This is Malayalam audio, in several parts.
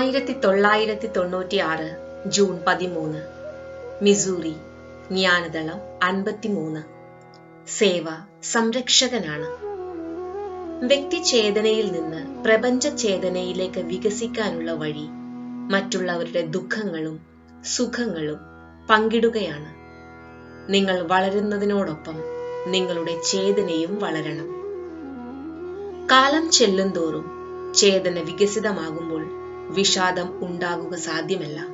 ആയിരത്തി തൊള്ളായിരത്തി തൊണ്ണൂറ്റി ആറ് ജൂൺ പതിമൂന്ന്. മിസൂറി ജ്ഞാനദളം അൻപത്തിമൂന്ന്. സേവ സംരക്ഷകനാണ്. വ്യക്തിചേതനയിൽ നിന്ന് പ്രപഞ്ച ചേതനയിലേക്ക് വികസിക്കാനുള്ള വഴി മറ്റുള്ളവരുടെ ദുഃഖങ്ങളും സുഖങ്ങളും പങ്കിടുകയാണ്. നിങ്ങൾ വളരുന്നതിനോടൊപ്പം നിങ്ങളുടെ ചേതനയും വളരണം. കാലം ചെല്ലുന്തോറും ചേതന വികസിതമാകുമ്പോൾ വിഷാദം ഉണ്ടാകുക സാധ്യമല്ല.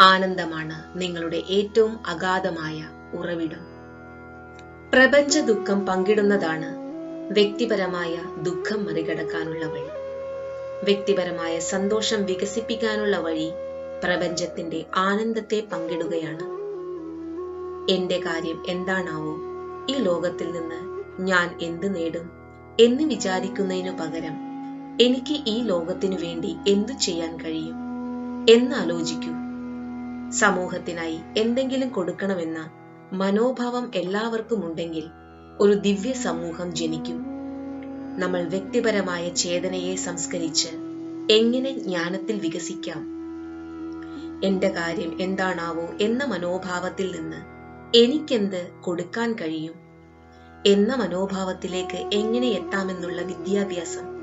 ആനന്ദമാണ് നിങ്ങളുടെ ഏറ്റവും അഗാധമായ ഉറവിടം. പ്രപഞ്ച ദുഃഖം പങ്കിടുന്നതാണ് വ്യക്തിപരമായ ദുഃഖം മറികടക്കാനുള്ള വഴി. വ്യക്തിപരമായ സന്തോഷം വികസിപ്പിക്കാനുള്ള വഴി പ്രപഞ്ചത്തിന്റെ ആനന്ദത്തെ പങ്കിടുകയാണ്. എന്റെ കാര്യം എന്താണാവോ? ഈ ലോകത്തിൽ നിന്ന് ഞാൻ എന്ത് നേടും എന്ന് വിചാരിക്കുന്നതിനു പകരം എനിക്ക് ഈ ലോകത്തിനു വേണ്ടി എന്തു ചെയ്യാൻ കഴിയും? എന്നാലോചിക്കൂ. സമൂഹത്തിനായി എന്തെങ്കിലും കൊടുക്കണമെന്ന മനോഭാവം എല്ലാവർക്കും ഉണ്ടെങ്കിൽ ഒരു ദിവ്യ സമൂഹം ജനിക്കും. നമ്മൾ വ്യക്തിപരമായ ചേതനയെ സംസ്കരിച്ച് എങ്ങനെ ജ്ഞാനത്തിൽ വികസിക്കാം? എന്റെ കാര്യം എന്താണാവോ എന്ന മനോഭാവത്തിൽ നിന്ന് എനിക്കെന്ത് കൊടുക്കാൻ കഴിയും? എന്ന മനോഭാവത്തിലേക്ക് എങ്ങനെ എത്താമെന്നുള്ള വിദ്യാഭ്യാസം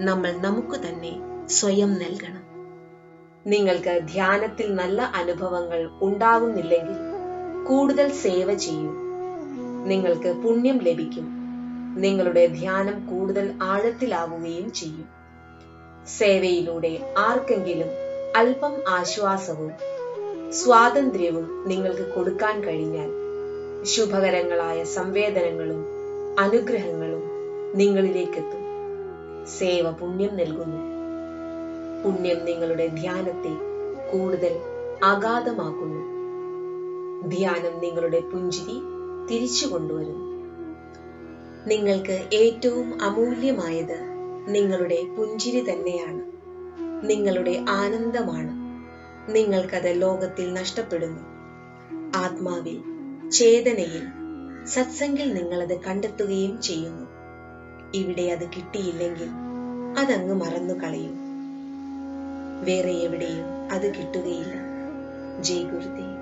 നമ്മൾ നമുക്ക് തന്നെ സ്വയം നൽകണം. നിങ്ങൾക്ക് ധ്യാനത്തിൽ നല്ല അനുഭവങ്ങൾ ഉണ്ടാകുന്നില്ലെങ്കിൽ കൂടുതൽ സേവ ചെയ്യൂ. നിങ്ങൾക്ക് പുണ്യം ലഭിക്കും. നിങ്ങളുടെ ധ്യാനം കൂടുതൽ ആഴത്തിലാവുകയും ചെയ്യും. സേവയിലൂടെ ആർക്കെങ്കിലും അല്പം ആശ്വാസവും സ്വാതന്ത്ര്യവും നിങ്ങൾക്ക് കൊടുക്കാൻ കഴിഞ്ഞാൽ ശുഭകരങ്ങളായ സംവേദനങ്ങളും അനുഗ്രഹങ്ങളും നിങ്ങളിലേക്കെത്തും. സേവ പുണ്യം നൽകുന്നു. പുണ്യം നിങ്ങളുടെ ധ്യാനത്തെ കൂടുതൽ അഗാധമാക്കുന്നു. ധ്യാനം നിങ്ങളുടെ പുഞ്ചിരി തിരിച്ചു കൊണ്ടുവരുന്നു. നിങ്ങൾക്ക് ഏറ്റവും അമൂല്യമായത് നിങ്ങളുടെ പുഞ്ചിരി തന്നെയാണ്. നിങ്ങളുടെ ആനന്ദമാണ്. നിങ്ങൾക്കത് ലോകത്തിൽ നഷ്ടപ്പെടുന്നു. ആത്മാവിൽ ചേതനയിൽ സത്സംഗിൽ നിങ്ങളത് കണ്ടെത്തുകയും ചെയ്യുന്നു. ഇവിടെ അത് കിട്ടിയില്ലെങ്കിൽ അതങ്ങ് മറന്നു കളയും. വേറെ എവിടെയും അത് കിട്ടുകയില്ല. ജയ് ഗുരുദേവ്.